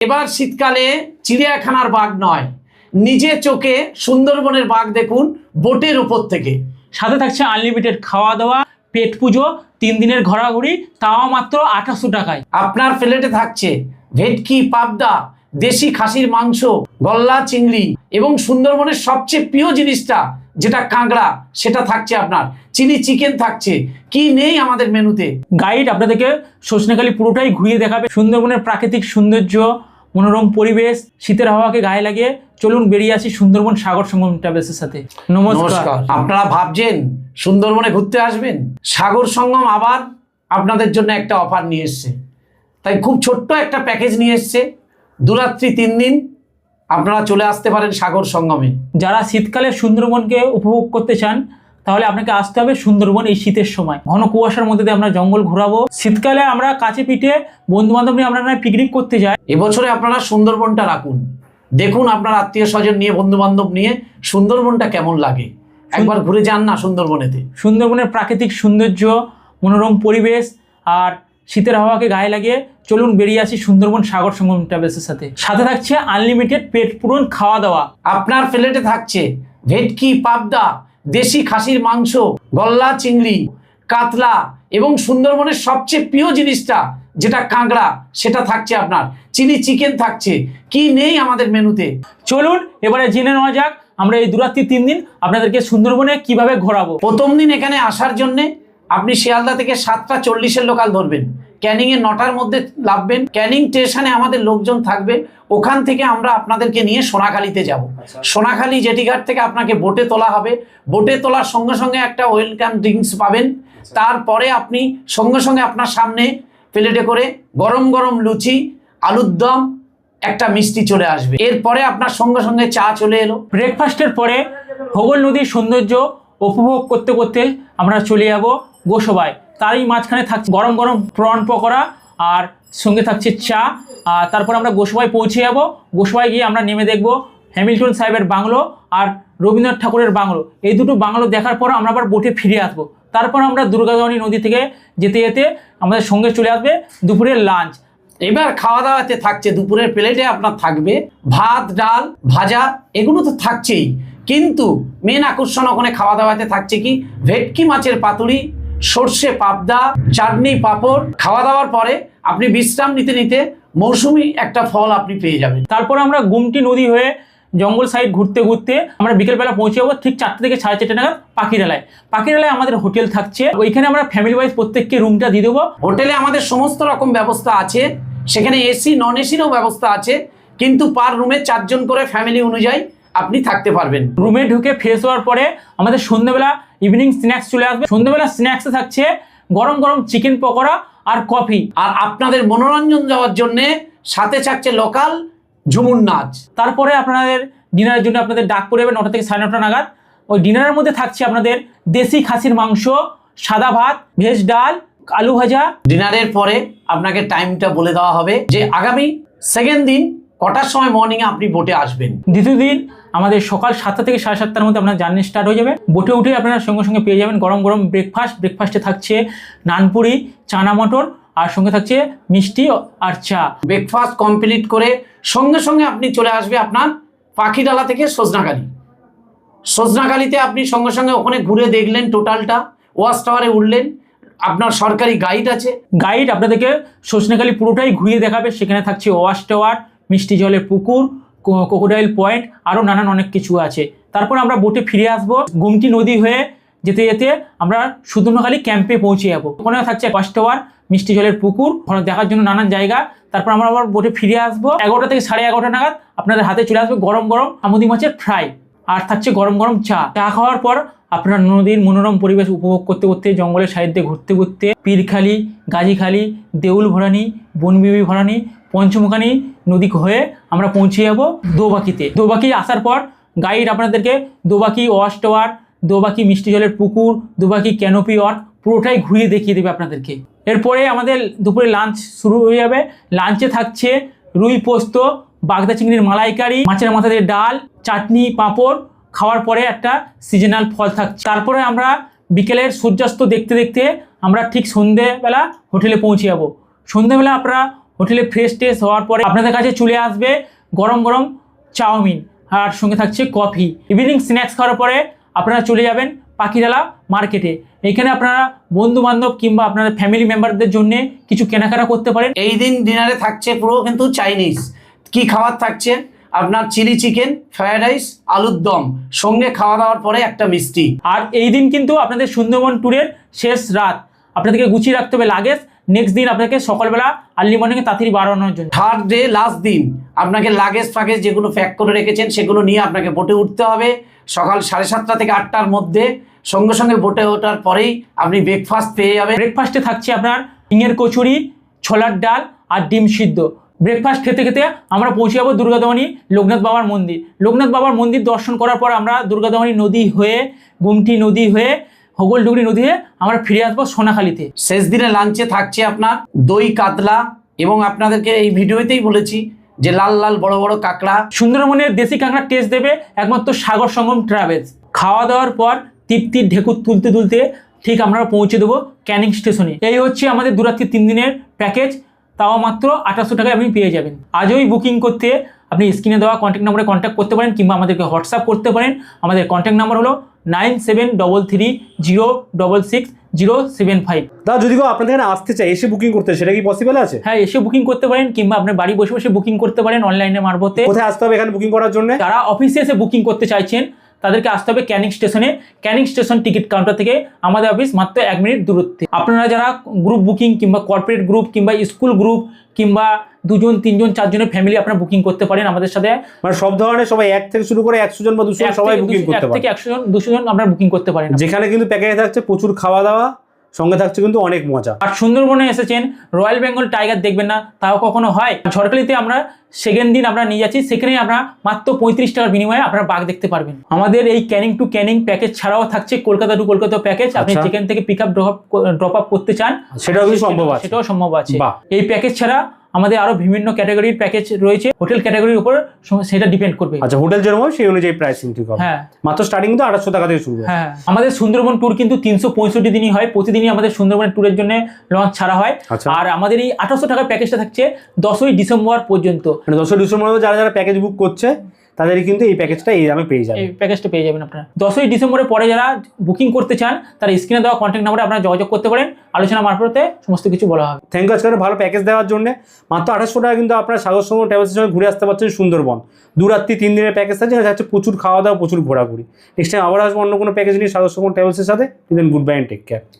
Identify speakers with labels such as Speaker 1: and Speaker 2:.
Speaker 1: এবার শীতকালে চিড়িয়াখানার বাঘ নয়। নিজে চোখে সুন্দরবনের বাঘ দেখুন বোটের উপর থেকে।
Speaker 2: সাথে থাকছে আনলিমিটেড খাওয়া দাওয়া পেট পুজো তিন দিনের ঘোরাঘুরি তাও মাত্র আঠাশশো টাকায়।
Speaker 1: আপনার প্লেটে থাকছে ভেটকি পাবদা দেশি খাসির মাংস গল্লা চিংড়ি এবং সুন্দরবনের সবচেয়ে প্রিয় জিনিসটা যেটা কাঁকড়া সেটা থাকছে আপনার। চিলি চিকেন থাকছে। কি নেই আমাদের মেনুতে?
Speaker 2: গাইড আপনাদেরকে সজনেখালি পুরোটাই ঘুরিয়ে দেখাবে। সুন্দরবনের প্রাকৃতিক সৌন্দর্য মনোরম পরিবেশ শীতের হাওয়াকে গায়ে লাগিয়ে চলুন বেরিয়ে আসি সুন্দরবন সাগর সঙ্গম ট্রাভেলসের সাথে। নমস্কার।
Speaker 1: আপনারা ভাবছেন সুন্দরবনে ঘুরতে আসবেন? সাগর সঙ্গম আবার আপনাদের জন্য একটা অফার নিয়ে এসছে। তাই খুব ছোট্ট একটা প্যাকেজ নিয়ে এসছে। দুরাত্রি তিন দিন আপনারা চলে আসতে পারেন সাগর সঙ্গমে।
Speaker 2: যারা শীতকালে সুন্দরবনকে উপভোগ করতে চান তাহলে আপনাকে আসতে হবে সুন্দরবন এই শীতের সময়। ঘন কুয়াশার মধ্যে দিয়ে আমরা জঙ্গল ঘোরাবো। শীতকালে আমরা কাছে পিঠে বন্ধু বান্ধব নিয়ে আমরা পিকনিক করতে যাই।
Speaker 1: এবছরে আপনারা সুন্দরবনটা রাখুন। দেখুন আপনার আত্মীয় স্বজন নিয়ে বন্ধু বান্ধব নিয়ে সুন্দরবনটা কেমন লাগে। একবার ঘুরে যান না সুন্দরবনেতে।
Speaker 2: সুন্দরবনের প্রাকৃতিক সৌন্দর্য মনোরম পরিবেশ আর শীতের হাওয়াকে গায়ে লাগিয়ে চলুন বেরিয়ে আসি সুন্দরবন সাগর সঙ্গম ট্রাভেলসের সাথে। সাথে থাকছে আনলিমিটেড পেট পূরণ খাওয়া দাওয়া।
Speaker 1: আপনার প্লেটে থাকছে ভেটকি পাবদা দেশি খাসির মাংস গল্লা চিংড়ি কাতলা এবং সুন্দরবনের সবচেয়ে প্রিয় জিনিসটা যেটা কাঁকড়া সেটা থাকছে আপনার। চিলি চিকেন থাকছে। কি নেই আমাদের মেনুতে?
Speaker 2: চলুন এবারে জেনে নেওয়া যাক আমরা এই দুরাত্রি তিন দিন আপনাদেরকে সুন্দরবনে কীভাবে ঘোরাবো।
Speaker 1: প্রথম দিন এখানে আসার জন্যে আপনি শিয়ালদা থেকে সাতটা চল্লিশের লোকাল ধরবেন। ক্যানিংয়ে নটার মধ্যে লাভবেন ক্যানিং স্টেশনে আমাদের লোকজন থাকবে। ওখান থেকে আমরা আপনাদেরকে নিয়ে সোনাখালীতে যাব। সোনাখালী জেটিঘাট থেকে আপনাকে বোটে তোলা হবে। বোটে তোলার সঙ্গে সঙ্গে একটা ওয়েলকাম ড্রিঙ্কস পাবেন। তারপরে আপনি সঙ্গে সঙ্গে আপনার সামনে প্লেটে করে গরম গরম লুচি আলুর দম একটা মিষ্টি চলে আসবে। এরপরে আপনার সঙ্গে সঙ্গে চা চলে এলো।
Speaker 2: ব্রেকফাস্টের পরে হোগল নদীর সৌন্দর্য উপভোগ করতে করতে আমরা চলে যাব। গোসবায়। তারই মাঝখানে থাকছে গরম গরম প্রন পকোড়া আর সঙ্গে থাকছে চা। আর তারপর আমরা গোসবায় পৌঁছে যাব। গোসবায় গিয়ে আমরা নেমে দেখব হ্যামিল্টন সাহেবের বাংলো আর রবীন্দ্রনাথ ঠাকুরের বাংলো। এই দুটো বাংলো দেখার পর আমরা আবার বোটে ফিরে আসব। তারপর আমরা দুর্গাধনী নদী থেকে যেতে যেতে আমাদের সঙ্গে চলে আসবে দুপুরের লাঞ্চ।
Speaker 1: এবার খাওয়া দাওয়াতে থাকছে দুপুরের প্লেটে আপনার থাকবে ভাত, ডাল, ভাজা, এগুলো তো থাকছেই। কিন্তু মেন আকর্ষণ ওখানে খাওয়া দাওয়াতে থাকছে কি? ভেটকি মাছের পাতুরি সর্ষে পাবদা চাটনি পাঁপড় খাওয়া দাওয়ার পরে আপনি বিশ্রাম নিতে নিতে মৌসুমি একটা ফল আপনি পেয়ে যাবেন।
Speaker 2: তারপর আমরা গুমটি নদী হয়ে জঙ্গল সাইড ঘুরতে ঘুরতে আমরা বিকেলবেলা পৌঁছে যাব ঠিক চারটে থেকে সাড়ে চারটে নাগাদ পাখিরালায়। পাখিরালায় আমাদের হোটেল থাকছে। ওইখানে আমরা ফ্যামিলি ওয়াইজ প্রত্যেককে রুমটা দিয়ে দেবো।
Speaker 1: হোটেলে আমাদের সমস্ত রকম ব্যবস্থা আছে। সেখানে এসি নন এসিরও ব্যবস্থা আছে। কিন্তু পার রুমে চারজন করে ফ্যামিলি অনুযায়ী আপনি থাকতে পারবেন।
Speaker 2: রুমে ঢুকে ফ্রেশ হওয়ার পরে আমাদের সন্ধ্যেবেলা ইভিনিং স্ন্যাক্স চলে আসবে। সন্ধ্যেবেলা স্ন্যাক্সে থাকছে গরম গরম চিকেন পকোড়া আর কফি
Speaker 1: আর আপনাদের মনোরঞ্জন দেওয়ার জন্যে সাথে থাকছে লোকাল ঝুমুর নাচ
Speaker 2: তারপরে আপনাদের ডিনারের জন্য আপনাদের ডাক পড়ে যাবে নটা থেকে সাড়ে নটা নাগাদ। ওই ডিনারের মধ্যে থাকছে আপনাদের দেশি খাসির মাংস, সাদা ভাত, ভেজ ডাল, আলু ভাজা।
Speaker 1: ডিনারের পরে আপনাকে টাইমটা বলে দেওয়া হবে যে আগামী সেকেন্ড দিন কটার সময় মর্নিংয়ে আপনি বোটে আসবেন।
Speaker 2: দ্বিতীয় দিন আমাদের সকাল সাতটা থেকে সাড়ে সাতটার মধ্যে আপনার জার্নি স্টার্ট হয়ে যাবে। বোটে উঠে আপনারা সঙ্গে সঙ্গে পেয়ে যাবেন গরম গরম ব্রেকফাস্ট ব্রেকফাস্টে থাকছে নানপুরি চানা মটর আর সঙ্গে থাকছে মিষ্টি আর চা।
Speaker 1: ব্রেকফাস্ট কমপ্লিট করে সঙ্গে সঙ্গে আপনি চলে আসবে আপনার পাখিডালা থেকে সজনাকালী সজনাকালীতে আপনি সঙ্গে সঙ্গে ওখানে ঘুরে দেখলেন টোটালটা ওয়াশ টাওয়ারে উঠলেন আপনার সরকারি গাইড আছে।
Speaker 2: গাইড আপনাদেরকে সজনেখালি পুরোটাই ঘুরিয়ে দেখাবে। সেখানে থাকছে ওয়াশ টাওয়ার মিষ্টি জলের পুকুর কোকোডাইল পয়েন্ট আরও নানান অনেক কিছু আছে। তারপর আমরা বোটে ফিরে আসব। গুমটি নদী হয়ে যেতে যেতে আমরা সুদর্ণখালী ক্যাম্পে পৌঁছে যাব। ওখানে থাকছে কষ্টওয়ার টাওয়ার মিষ্টি জলের পুকুর। ওখানে দেখার জন্য নানান জায়গা। তারপর আমরা আবার বোটে ফিরে আসব। এগারোটা থেকে সাড়ে এগারোটা নাগাদ আপনাদের হাতে চলে আসবে গরম গরম আমুদি মাছের ফ্রাই আর থাকছে গরম গরম চা। চা খাওয়ার পর আপনারা নদীর মনোরম পরিবেশ উপভোগ করতে করতে, জঙ্গলের সাইডে ঘুরতে ঘুরতে, পীরখালি, গাজীখালি দেউল ভরানি বনবিবি ভরানি, পঞ্চমুখানি নদী হয়ে আমরা পৌঁছে যাব দোবাকিতে। দোবাকি আসার পর গাইড আপনাদেরকে দোবাকি ওয়াশ টাওয়ার, দোবাকি মিষ্টি জলের পুকুর, দোবাকি ক্যানোপি ওয়ার্ক পুরোটাই ঘুরিয়ে দেখিয়ে দেবে আপনাদেরকে। এরপরে আমাদের দুপুরে লাঞ্চ শুরু হয়ে যাবে। লাঞ্চে থাকছে রুই পোস্ত, বাগদা চিংড়ির মালাইকারি, মাছের মাথা দিয়ে ডাল, চাটনি, পাঁপড় খাওয়ার পরে একটা সিজনাল ফল থাকছে। তারপরে আমরা বিকেলের সূর্যাস্ত দেখতে দেখতে আমরা ঠিক সন্ধেবেলা হোটেলে পৌঁছে যাব। সন্ধেবেলা আপনারা হোটেলে ফ্রেশ ট্রেশ হওয়ার পরে আপনাদের কাছে চলে আসবে গরম গরম চাউমিন আর সঙ্গে থাকছে কফি। ইভিনিং স্ন্যাক্স খাওয়ার পরে আপনারা চলে যাবেন পাখিরালা মার্কেটে এখানে আপনারা বন্ধু বান্ধব কিংবা আপনাদের ফ্যামিলি মেম্বারদের জন্য কিছু কেনাকাটা করতে পারেন।
Speaker 1: এই দিন ডিনারে থাকছে পুরো কিন্তু চাইনিজ কি খাবার থাকছে? আপনার চিলি চিকেন ফ্রায়েড রাইস আলুর দম সঙ্গে খাওয়া দাওয়ার পরে একটা মিষ্টি।
Speaker 2: আর এই দিন কিন্তু আপনাদের সুন্দরবন ট্যুরের শেষ রাত। আপনাদেরকে গুছিয়ে রাখতে হবে লাগেজ। নেক্সট দিন আপনাকে সকালবেলা আর্লি মর্নিংয়ে তাড়াতাড়ি বাড়ানোর জন্য।
Speaker 1: থার্ড ডে লাস্ট দিন আপনাকে লাগেজ ফাগেজ যেগুলো প্যাক করে রেখেছেন সেগুলো নিয়ে আপনাকে বোটে উঠতে হবে। সকাল সাড়ে সাতটা থেকে আটটার মধ্যে সঙ্গে সঙ্গে বোটে ওঠার পরেই আপনি ব্রেকফাস্ট পেয়ে যাবেন।
Speaker 2: ব্রেকফাস্টে থাকছে আপনার ইঙের কচুরি ছোলার ডাল আর ডিম সিদ্ধ। ব্রেকফাস্ট খেতে খেতে আমরা পৌঁছে যাব দুর্গাদমণি লোকনাথ বাবার মন্দির। লোকনাথ বাবার মন্দির দর্শন করার পর আমরা দুর্গাদমণি নদী হয়ে গুমটি নদী হয়ে হগলডুগরি নদী হয়ে আমরা ফিরে আসব সোনাখালীতে।
Speaker 1: শেষ দিনে লাঞ্চে থাকছে আপনার দই কাতলা এবং আপনাদেরকে এই ভিডিওতেই বলেছি যে লাল লাল বড় বড় কাঁকড়া।
Speaker 2: সুন্দরবনের দেশি কাঁকড়ার টেস্ট দেবে একমাত্র সাগর সঙ্গম ট্রাভেলস খাওয়া দাওয়ার পর তৃপ্তির ঢেকুর তুলতে তুলতে ঠিক আমরা পৌঁছে দেবো ক্যানিং স্টেশনে। এই হচ্ছে আমাদের দুরাত্রি তিন দিনের প্যাকেজ তাও মাত্র আঠাশশো টাকায় আপনি পেয়ে যাবেন। আজই বুকিং করতে আপনি স্ক্রিনে দেওয়া কন্ট্যাক্ট নম্বরে কন্ট্যাক্ট করতে পারেন কিংবা আমাদেরকে হোয়াটসঅ্যাপ করতে পারেন। আমাদের কন্ট্যাক্ট নাম্বার হলো nine seven double three zero double six zero seven five
Speaker 3: তা যদি কেউ আপনাদের এখানে আসতে চায় এসে বুকিং করতে সেটা কি পসিবল আছে?
Speaker 2: হ্যাঁ এসে বুকিং করতে পারেন কিংবা আপনার বাড়ি বসে বসে বুকিং করতে পারেন অনলাইনে মারফতে।
Speaker 3: কোথায় আসতে হবে এখানে বুকিং করার জন্য?
Speaker 2: যারা অফিসে এসে বুকিং করতে চাইছেন তাদেরকে আসতে হবে ক্যানিং স্টেশনে। ক্যানিং স্টেশন টিকিট কাউন্টার থেকে আমাদের অফিস মাত্র এক মিনিট দূরত্বে। আপনারা যারা গ্রুপ বুকিং কিংবা কর্পোরেট গ্রুপ কিংবা স্কুল গ্রুপ কিংবা দুজন তিনজন চারজনের ফ্যামিলি আপনারা বুকিং করতে পারেন আমাদের সাথে।
Speaker 3: মানে সব ধরনের সবাই এক থেকে শুরু করে একশো জন বা দুশো সবাই বুকিং করতে
Speaker 2: এক থেকে একশো জন দুশো জন আপনারা বুকিং করতে পারেন।
Speaker 3: যেখানে কিন্তু প্যাকেজ থাকছে প্রচুর খাওয়া দাওয়া সঙ্গে থাকছে কিন্তু অনেক মজা।
Speaker 2: আর সুন্দরবনে এসেছেন রয়্যাল বেঙ্গল টাইগার দেখবেন না তাও কখনো হয়? ঝড়খালিতে আমরা সেকেন্ড দিন আমরা নিয়ে যাচ্ছি সেখানে আমরা মাত্র পঁয়ত্রিশ টাকার বিনিময়ে আপনারা বাঘ দেখতে পারবেন। আমাদের এই ক্যানিং টু ক্যানিং প্যাকেজ ছাড়াও থাকছে কলকাতা টু কলকাতা প্যাকেজ। আপনি
Speaker 3: সেখান
Speaker 2: যেখান থেকে pick up drop drop up করতে চান
Speaker 3: সেটাও সম্ভব আছে?
Speaker 2: সেটাও সম্ভব আছে। এই প্যাকেজ ছাড়া আমাদের আরও বিভিন্ন ক্যাটাগরির প্যাকেজ রয়েছে। হোটেল ক্যাটাগরির উপর সেটা ডিপেন্ড করবে।
Speaker 3: আচ্ছা হোটেল যেরকম সেই অনুযায়ী প্রাইসিং ঠিক হবে।
Speaker 2: হ্যাঁ।
Speaker 3: মাত্র স্টার্টিং তো আড়াইশো টাকা থেকে শুরু হ্যাঁ
Speaker 2: আমাদের সুন্দরবন ট্যুর কিন্তু তিনশো পঁয়ষট্টি দিনই হয়। প্রতিদিনই আমাদের সুন্দরবনের ট্যুরের জন্য লঞ্চ ছাড়া হয়।
Speaker 3: আচ্ছা।
Speaker 2: আর আমাদের এই আঠারোশো টাকার প্যাকেজটা থাকছে দশই ডিসেম্বর পর্যন্ত।
Speaker 3: মানে দশই ডিসেম্বর যারা যারা প্যাকেজ বুক করছে তাদের কিন্তু এই প্যাকেজটা এই দামে পেয়ে যাবে
Speaker 2: এই প্যাকেজটা পেয়ে যাবেন আপনারা। দশই ডিসেম্বরের পরে যারা বুকিং করতে চান তারা স্ক্রিনে দেওয়া কন্ট্যাক্ট নাম্বারে আপনারা যোগাযোগ করতে পারেন। আলোচনা মারফতে সমস্ত কিছু বলা হবে।
Speaker 3: থ্যাংক ইউ আজকে একটা ভালো প্যাকেজ দেওয়ার জন্য। মাত্র আঠাশশো টাকা কিন্তু আপনারা সাগর সময় ট্রাভেলসের সঙ্গে ঘুরে আসতে পারছেন সুন্দরবন। দু রাত্রি তিন দিনের প্যাকেজ আছে যেটা হচ্ছে প্রচুর খাওয়া দাওয়া প্রচুর ঘোরাঘুরি। নেক্সট টাইম আবার আসব অন্য কোনো প্যাকেজ নিয়ে সাগর সময় ট্রাভেলসের সাথে। Then good bye and take care